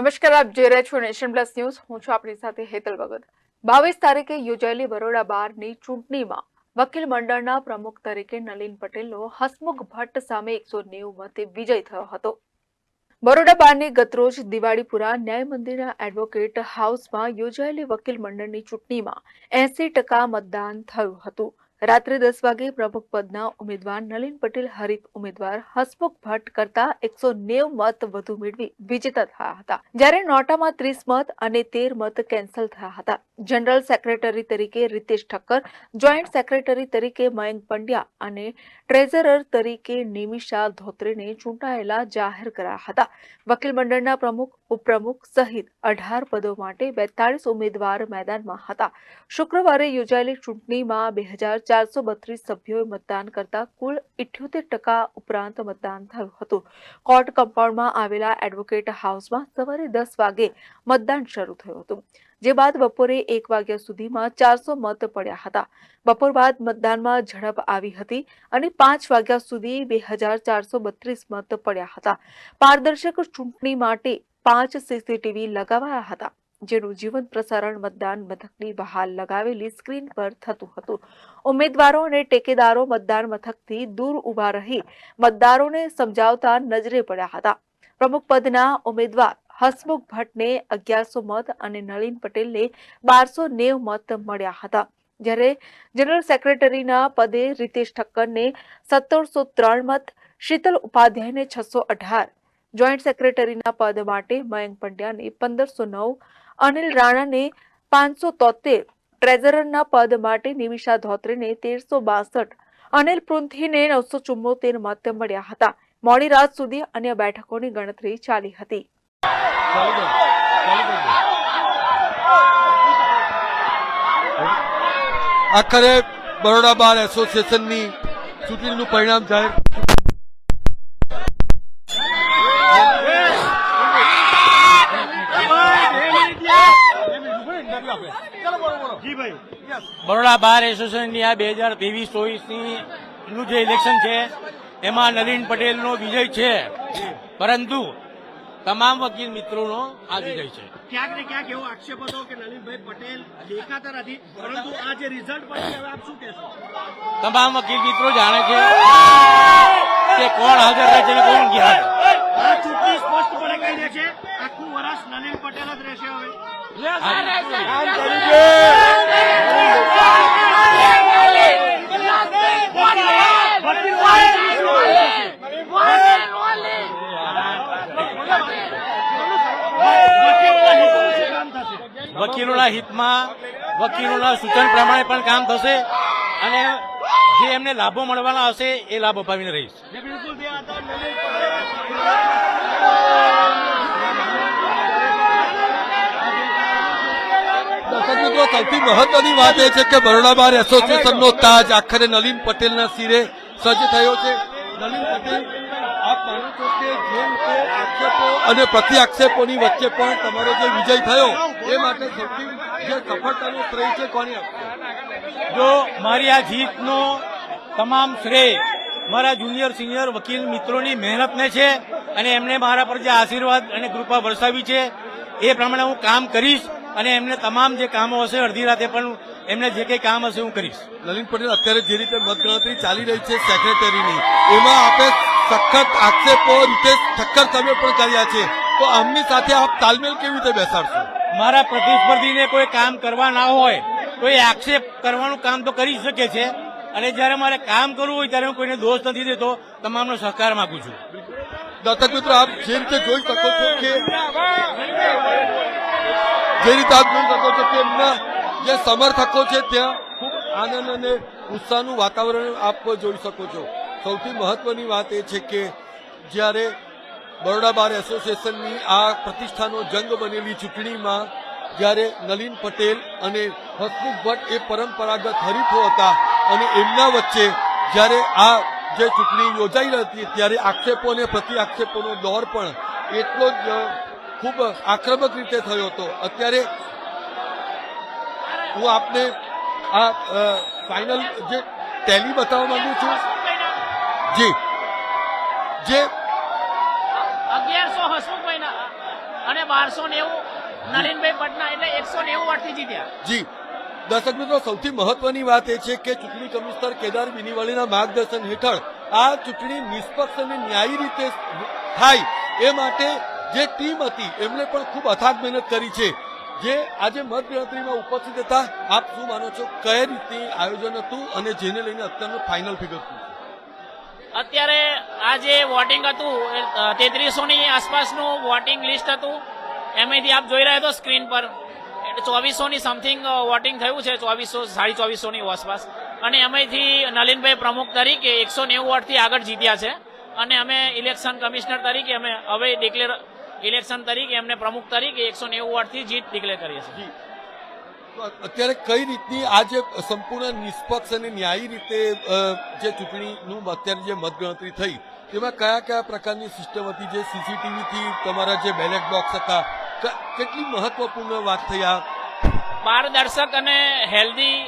નમસ્કાર, આપ જોઈ રહ્યા છો નેશન પ્લસ ન્યૂઝ. હું છું આપણી સાથે હેતલ ભગત. બાવીસ તારીખે યોજાયેલી બરોડા બારની ચૂંટણીમાં વકીલ મંડળના પ્રમુખ તરીકે નલિન પટેલનો હસમુખ ભટ્ટ સામે એકસો નેવું મતે વિજય થયો હતો. બરોડા બારની ગતરોજ દિવાળીપુરા ન્યાય મંદિરના એડવોકેટ હાઉસમાં યોજાયેલી વકીલ મંડળની ચૂંટણીમાં એસી ટકા મતદાન થયું હતું. રાત્રે દસ વાગે પ્રમુખ પદના ઉમેદવાર નલિન પટેલ હરીફ ઉમેદવાર હસમુખ ભટ્ટ કરતા એકસો નેવ મત વધુ મેળવી વિજેતા થયા હતા. જ્યારે નોટામાં ત્રીસ મત અને તેર મત કેન્સલ થયા હતા. જનરલ સેક્રેટરી તરીકે રીતેશ ઠક્કર, જોઈન્ટ સેક્રેટરી તરીકે મયંક પંડ્યા અને ટ્રેઝરર તરીકે નિમિષા ધોત્રેને ચૂંટાયેલા જાહેર કરાયા હતા. વકીલ મંડળના પ્રમુખ, ઉપપ્રમુખ સહિત અઢાર પદો માટે બેતાળીસ ઉમેદવાર મેદાનમાં હતા. શુક્રવારે યોજાયેલી ચૂંટણીમાં બે હજાર ચારસો બત્રીસ સભ્યોએ મતદાન કરતા કુલ ઇઠ્યોતેર ટકા ઉપરાંત મતદાન થયું હતું. કોર્ટ કમ્પાઉન્ડમાં આવેલા એડવોકેટ હાઉસમાં સવારે દસ વાગે મતદાન શરૂ થયું હતું. જે બાદ બપોરે એક વાગ્યા સુધીમાં ચારસો મત પડ્યા હતા. બપોર બાદ મતદાનમાં ઝડપ આવી હતી અને પાંચ વાગ્યા સુધી બે હજાર ચારસો બત્રીસ મત પડ્યા હતા. પારદર્શક ચૂંટણી માટે પાંચ સીસીટીવી લગાવાયા હતા, જેનું જીવન પ્રસારણ મતદાન મથકની બહાર લગાવેલી સ્ક્રીન પર થતું હતું. ઉમેદવારો અને ટેકેદારો મતદાન મથકથી દૂર ઊભા રહી મતદારોને સમજાવતા નજરે પડ્યા હતા. પ્રમુખ પદના ઉમેદવાર હસમુખ ભટ્ટને અગિયારસો મત અને નલિન પટેલને બારસો નેવ મત મળ્યા હતા. જ્યારે જનરલ સેક્રેટરીના પદે રીતેશ ઠક્કરને સત્તરસો ત્રણ મત, શીતલ ઉપાધ્યાયને છસો અઢાર. જોઈન્ટ સેક્રેટરીના પદ માટે મયંક પંડ્યાને પંદરસો નવ, અનિલ રાણાને પાંચસો તોતેર, ટ્રેઝરરના પદ માટે નિમિષા ધોત્રેને તેરસો બાસઠ, અનિલ પૃથ્વીને નવસો ચુમ્મોતેર મત મળ્યા હતા. મોડી રાત સુધી અન્ય બેઠકોની ગણતરી ચાલી હતી. આખરે બરોડા બાર એસોસિએશનની ચૂંટણીનું પરિણામ જાહેર. બરોડા બાર એસોસિએશનની આ બે હજાર ત્રેવીસ, ચોવીસની નું જે ઇલેક્શન છે, એમાં નલિન પટેલનો વિજય છે. પરંતુ તમામ વકીલ મિત્રોનો આ વિજય છે. ક્યાંક ને ક્યાંક એવો આક્ષેપ હતો કે નલિનભાઈ પટેલ દેખાતા નથી પરંતુ આ જે રિઝલ્ટ હવે આપ શું કહેશો? તમામ વકીલ મિત્રો જાણે છે કે કોણ હાજર રહે છે કોણ ગેરહાજર આ ચૂંટણી સ્પષ્ટપણે કહી દે છે આખું વર્ષ નલિન પટેલ જ રહેશે હવે વકીલોના હિતનું શું કામ થશે વકીલોના હિતમાં વકીલોના સૂચન પ્રમાણે પણ કામ થશે અને જે એમને લાભો મળવાના હશે એ લાભ અપાવીને રહીશ. મિત્રો સૌથી મહત્વની વાત એ છે કે બરોડા બાર એસોસિએશનનો તાજ આખરે નલિન પટેલના સિરે સજ્જ થયો છે. નલિન પટેલ આપ માનો છો કે જે રીતે આક્ષેપો અને પ્રતિ આક્ષેપોની વચ્ચે પણ તમારો જે વિજય થયો એ માટે સૌથી જે સફળતાનો શ્રેય છે કોની જો મારી આ જીતનો તમામ શ્રેય મારા જુનિયર સિનિયર વકીલ મિત્રોની મહેનતને છે અને એમને મારા પર જે આશીર્વાદ અને કૃપા વરસાવી છે એ પ્રમાણે હું કામ કરીશ અને એમને તમામ જે કામો હશે અડધી રાતે પણ એમને જે કંઈ કામ હશે હું કરીશ. નલિન પટેલ અત્યારે જે રીતે મતગણતરી ચાલી રહી છે સેક્રેટરીની એમાં આપે સખત આક્ષેપો રીતે ઠક્કર તમે પણ કર્યા છે. તો આમની સાથે આપ તાલમેલ કેવી રીતે બેસાડશો? મારા પ્રતિસ્પર્ધીને કોઈ કામ કરવા ના હોય તો એ આક્ષેપ કરવાનું કામ તો કરી શકે છે, અને જ્યારે મારે કામ કરવું હોય ત્યારે હું કોઈને દોષ નથી દેતો, તમામનો સહકાર માંગુ છું. દર્શક મિત્રો, આપ જે રીતે જોઈ શકો છો કે જે રીતે આપ જોઈ શકો છો કે જે સમર્થકો છે, ત્યાં ખૂબ આનંદ અને ઉત્સાહનું વાતાવરણ આપ જોઈ શકો છો. સૌથી મહત્વની વાત એ છે કે જ્યારે બરોડા બાર એસોસિએશનની આ પ્રતિષ્ઠાનો જંગ બનેલી ચૂંટણીમાં જ્યારે નલિન પટેલ અને હસમુખ ભટ્ટ એ પરંપરાગત હરીફો હતા અને એમના વચ્ચે જ્યારે આ જે ચૂંટણી યોજાઈ હતી ત્યારે આક્ષેપો અને પ્રતિ આક્ષેપોનો દોર પણ એટલો જ ખૂબ આક્રમક રીતે થયો હતો. અત્યારે હું આપને આ ફાઇનલ જે ટેલી બતાવવા માંગુ છું. જી. જે અગિયારસો હસમુખભાઈના અને બારસો નેવું નલિનભાઈ પટના એટલે એકસો નેવું વોટથી જીત્યા. જી. દર્શક મિત્રો સૌથી મહત્વની વાત એ છે કે ચૂંટણી કમિશનર કેદાર બિનીવાલીના માર્ગદર્શન હેઠળ આ ચૂંટણી નિષ્પક્ષ અને ન્યાયી રીતે થાય એ માટે જે ટીમ હતી એમણે પણ ખૂબ અથાગ મહેનત કરી છે. જે આજે મતગણતરીમાં ઉપસ્થિત હતા આપ શું માનો છો? કઈ રીતની આયોજન હતું અને જેને લઈને અત્યારનું ફાઇનલ ફિગર શું અત્યારે આ જે વોટિંગ હતું તેત્રીસો ની આસપાસનું વોટિંગ લિસ્ટ હતું. એમાંથી આપ જોઈ રહ્યા છો સ્ક્રીન પર. ચોવીસો ની સમથિંગ વોટિંગ થયું છે, ચોવીસો, સાડી ચોવીસો ની આસપાસ. અને એમાંથી નલિનભાઈ પ્રમુખ તરીકે એકસો નેવું વોટથી આગળ જીત્યા છે. અને અમે ઇલેક્શન કમિશનર તરીકે અમે હવે ડિક્લેર ઇલેક્શન તરીકે એમને પ્રમુખ તરીકે એકસો નેવું વોટથી જીત ડિક્લેર કરીએ છીએ. અત્યારે કઈ રીતની આ જે સંપૂર્ણ નિષ્પક્ષ અને ન્યાયી રીતે જે ચૂંટણીનું અત્યારે જે મતગણતરી થઈ, તેમાં કયા કયા પ્રકારની સિસ્ટમ હતી? જે સીસીટીવી થી તમારા જે બેલેટ બોક્સ હતા કેટલી મહત્વપૂર્ણ વાત થઈ આ? પારદર્શક અને હેલ્ધી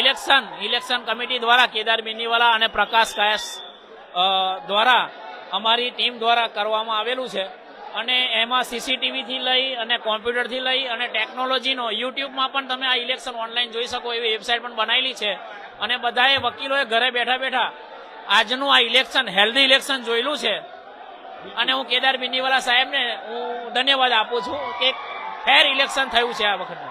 ઇલેક્શન ઇલેક્શન કમિટી દ્વારા, કેદાર બેનીવાલા અને પ્રકાશ કાયસ દ્વારા અમારી ટીમ દ્વારા કરવામાં આવેલું છે. અને એમાં સીસીટીવીથી લઈ અને કોમ્પ્યુટરથી લઈ અને ટેકનોલોજીનો, યુટ્યુબમાં પણ તમે આ ઇલેક્શન ઓનલાઈન જોઈ શકો, એવી વેબસાઇટ પણ બનાવેલી છે. અને બધાએ વકીલોએ ઘરે બેઠા બેઠા આજનું આ ઇલેક્શન, હેલ્ધી ઇલેક્શન જોયેલું છે. અને હું કેદાર બિંદીવાલા સાહેબને હું ધન્યવાદ આપું છું કે ફેર ઇલેક્શન થયું છે આ વખતે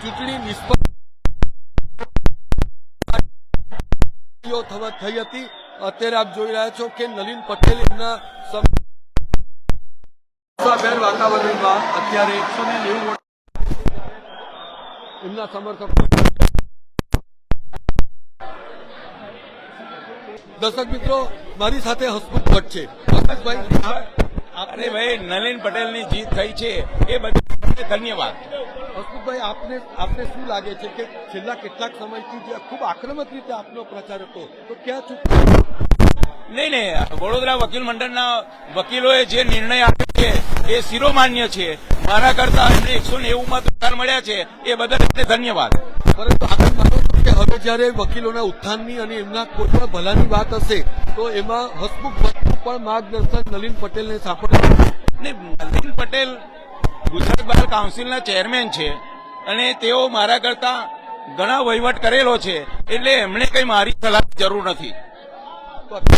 ચૂંટણી નિષ્ફળ થઈ હતી. અત્યારે આપ જોઈ રહ્યા છો કે નલિન પટેલ એમના વાતાવરણમાં અત્યારે એકસો ને નેવું એમના સમર્થકો દર્શક મિત્રો મારી સાથે હસમુખ ભટ્ટ છે. હસમુખભાઈ આપને ભાઈ નલિન પટેલની જીત થઈ છે. એ બધા ધન્યવાદ. હસમુખભાઈ આપને આપને શું લાગે છે કે છેલ્લા કેટલાક સમયથી જે ખૂબ આક્રમક રીતે આપનો પ્રચાર હતો તો ક્યાં ચૂક નહીં નહીં વડોદરા વકીલ મંડળના વકીલોએ જે નિર્ણય આપ્યો છે એ શિરોમાન્ય છે. મારા કરતા એમને એકસો નેવું મત વધારે મળ્યા છે. એ બદલ ધન્યવાદ. પરંતુ આગળ કે હવે જ્યારે વકીલોના ઉત્થાનની અને એમના કોઈ પણ ભલાની વાત હશે તો એમાં હસમુખ પણ માર્ગદર્શન નલિન પટેલને સાંપડે ને નલિન પટેલ ગુજરાત બાર કાઉન્સિલના ચેરમેન છે અને તેઓ મારા કરતા ઘણા વહીવટ કરેલો છે એટલે એમણે કઈ મારી સલાહની જરૂર નથી.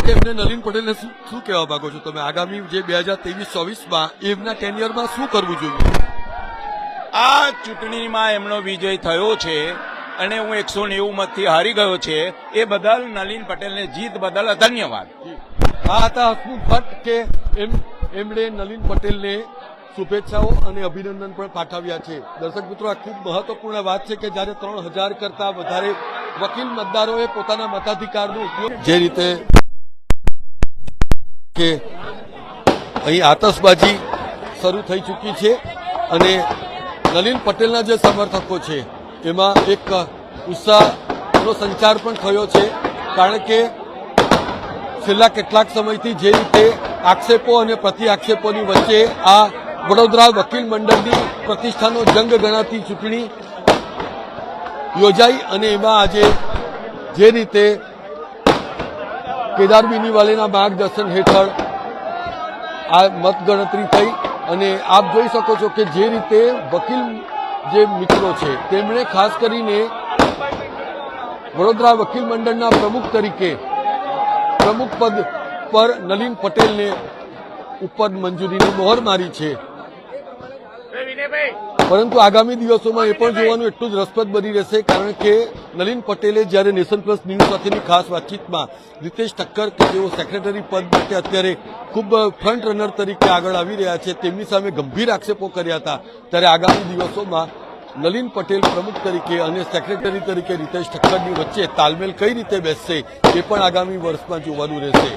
એમને નલિન પટેલને શું શું કહેવા માંગો છો તમે? આગામી જે બે હજાર ત્રેવીસ ચોવીસમાં એમના ટેનિયરમાં શું કરવું જોઈએ? આ ચૂંટણીમાં એમનો વિજય થયો છે. અને હું એકસો નેવું મતથી હારી ગયો છે. એ બદલ નલિન પટેલને જીત બદલ ધન્યવાદ. આ હતા હસમુખ ભટ્ટ કે એમ, એમણે નલિન પટેલને શુભેચ્છાઓ અને અભિનંદન પણ પાઠવ્યા છે. દર્શક મિત્રો, આ ખૂબ મહત્વપૂર્ણ વાત છે કે જ્યારે ત્રણ હજાર કરતા વધારે વકીલ મતદારોએ પોતાના મતાધિકારનો ઉપયોગ જે રીતે કે અહીં આતશબાજી શરૂ થઈ ચૂકી છે અને નલિન પટેલના જે સમર્થકો છે એમાં એક ઉત્સાહનો સંચાર પણ થયો છે, કારણ કે છેલ્લા કેટલાક સમયથી જે રીતે આક્ષેપો અને પ્રતિ આક્ષેપોની વચ્ચે આ વડોદરા વકીલ મંડળની પ્રતિષ્ઠાનો જંગ ગણાતી ચૂંટણી યોજાઈ અને એમાં આજે જે રીતે કેદાર બીનીવાલેના માર્ગદર્શન હેઠળ આ મતગણતરી થઈ અને આપ જોઈ શકો છો કે જે રીતે વકીલ જે મિત્રો છે, તેમણે ખાસ કરીને વડોદરા વકીલ મંડળના પ્રમુખ તરીકે પ્રમુખ પદ પર નલિન પટેલને ઉપદ મંજૂરીની મોહર મારી છે. પરંતુ આગામી દિવસોમાં એ પણ જોવાનું એટલું જ રસપ્રદ બની રહેશે કારણ કે નલિન પટેલે જ્યારે નેશન પ્લસ ન્યૂઝ સાથેની ખાસ વાતચીતમાં રીતેશ ઠક્કર કે જેઓ સેક્રેટરી પદ માટે અત્યારે ખૂબ ફ્રન્ટ રનર તરીકે આગળ આવી રહ્યા છે તેમની સામે ગંભીર આક્ષેપો કર્યા હતા. ત્યારે આગામી દિવસોમાં નલિન પટેલ પ્રમુખ તરીકે અને સેક્રેટરી તરીકે રીતેશ ઠક્કરની વચ્ચે તાલમેલ કઈ રીતે બેસશે એ પણ આગામી વર્ષમાં જોવાનું રહેશે.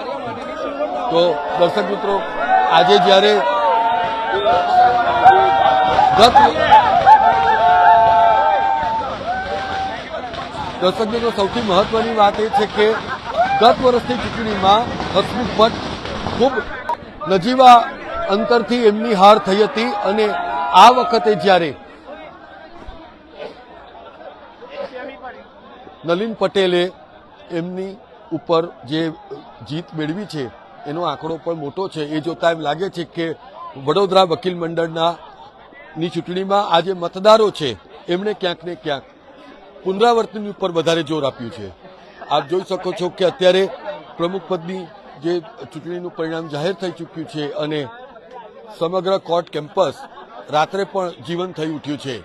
તો દર્શક મિત્રો, આજે જ્યારે દર્શક મિત્રો, સૌથી મહત્વની વાત એ છે કે ગત વર્ષની ચૂંટણીમાં હસમુખ ભટ્ટ ખૂબ નજીવા અંતરથી એમની હાર થઈ હતી અને આ વખતે જ્યારે નલિન પટેલે એમની ઉપર જે જીત મેળવી છે, એનો આંકડો પણ મોટો છે. એ જોતા એમ લાગે છે કે વડોદરા વકીલ મંડળના ની ચૂંટણીમાં આ જે મતદારો છે, એમણે ક્યાંક ને ક્યાંક પુનરાવર્તનની ઉપર વધારે જોર આપ્યું છે. આપ જોઈ શકો છો કે અત્યારે પ્રમુખ પદની જે ચૂંટણીનું પરિણામ જાહેર થઈ ચૂક્યું છે અને સમગ્ર કોર્ટ કેમ્પસ રાત્રે પણ જીવન થઈ ઉઠ્યું છે.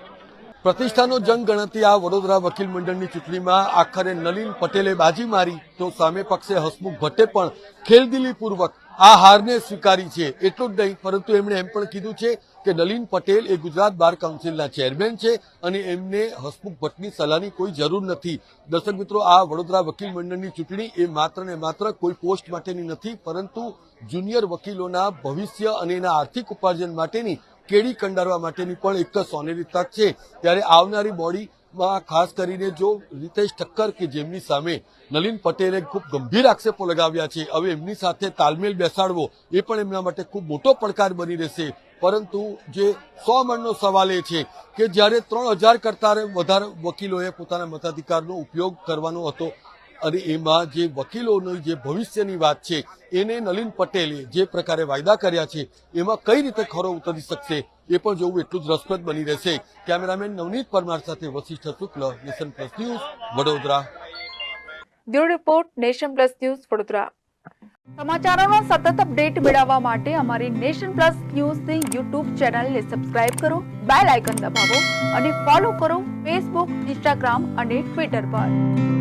પ્રતિષ્ઠાનો જંગ ગણતી આ વડોદરા વકીલ મંડળની ચૂંટણીમાં આખરે નલિન પટેલે બાજી મારી તો સામે પક્ષે હસમુખ ભટ્ટે પણ ખેલદિલીપૂર્વક આ હારને સ્વીકારી છે. એટલું જ નહીં, પરંતુ એમણે એમ પણ કીધું છે કે નલિન પટેલ એ ગુજરાત બાર કાઉન્સિલના ચેરમેન છે અને એમને હસમુખ ભટ્ટની સલાહની કોઈ જરૂર નથી. દર્શક મિત્રો, આ વડોદરા વકીલ મંડળની ચૂંટણી એ માત્ર ને માત્ર કોઈ પોસ્ટ માટેની નથી, પરંતુ જુનિયર વકીલોના ભવિષ્ય અને એના આર્થિક ઉપાર્જન માટેની કેડી કંડારવા માટેની પણ એક સોનેરી તક છે. ત્યારે આવનારી બોડીમાં ખાસ કરીને જો રીતેશ ઠક્કર કે જેમની સામે નલિન પટેલે ખૂબ ગંભીર આક્ષેપો લગાવ્યા છે, હવે એમની સાથે તાલમેલ બેસાડવો એ પણ એમના માટે ખૂબ મોટો પડકાર બની રહેશે. પરંતુ જે સો મણનો સવાલ એ છે કે જ્યારે ત્રણ હજાર કરતા વધારે વકીલોએ પોતાના મતાધિકારનો ઉપયોગ કરવાનો હતો અને એમાં જે વકીલોની જે ભવિષ્યની વાત છે, એને નલિન પટેલે જે પ્રકારે વાયદા કર્યા છે, એમાં કઈ રીતે ખરો ઉતરી શકશે, એ પણ જોવું એટલું જ રસપ્રદ બની રહેશે. કેમેરામેન નવનીત પરમાર સાથે Vashishtha Shukla, nation plus news, Vadodara. Bureau report, nation plus news, Vadodara. સમાચારોનો સતત અપડેટ મેળવવા માટે અમારી નેશન પ્લસ ન્યૂઝની યુટ્યુબ ચેનલને સબસ્ક્રાઇબ કરો, બેલ આઇકન દબાવો અને ફોલો કરો ફેસબુક ઇન્સ્ટાગ્રામ અને ટ્વિટર પર.